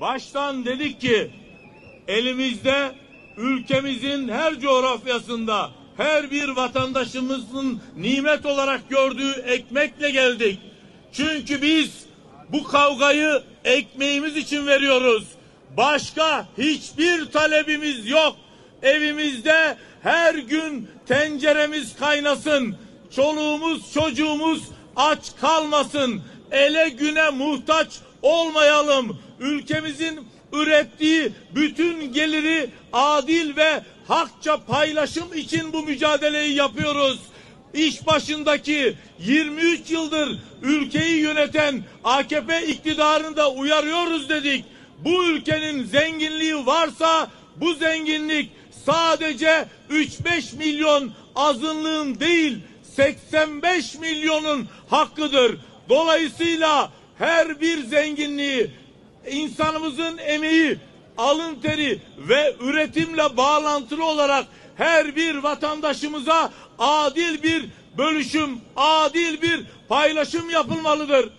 baştan dedik ki elimizde ülkemizin her coğrafyasında her bir vatandaşımızın nimet olarak gördüğü ekmekle geldik. Çünkü biz bu kavgayı ekmeğimiz için veriyoruz. Başka hiçbir talebimiz yok. Evimizde her gün tenceremiz kaynasın. Çoluğumuz çocuğumuz aç kalmasın. Ele güne muhtaç olmayalım. Ülkemizin ürettiği bütün geliri adil ve hakça paylaşım için bu mücadeleyi yapıyoruz. İş başındaki 23 yıldır ülkeyi yöneten AKP iktidarını da uyarıyoruz dedik. Bu ülkenin zenginliği varsa bu zenginlik sadece 3-5 milyon azınlığın değil 85 milyonun hakkıdır. Dolayısıyla her bir zenginliği insanımızın emeği, alın teri ve üretimle bağlantılı olarak her bir vatandaşımıza adil bir bölüşüm, adil bir paylaşım yapılmalıdır.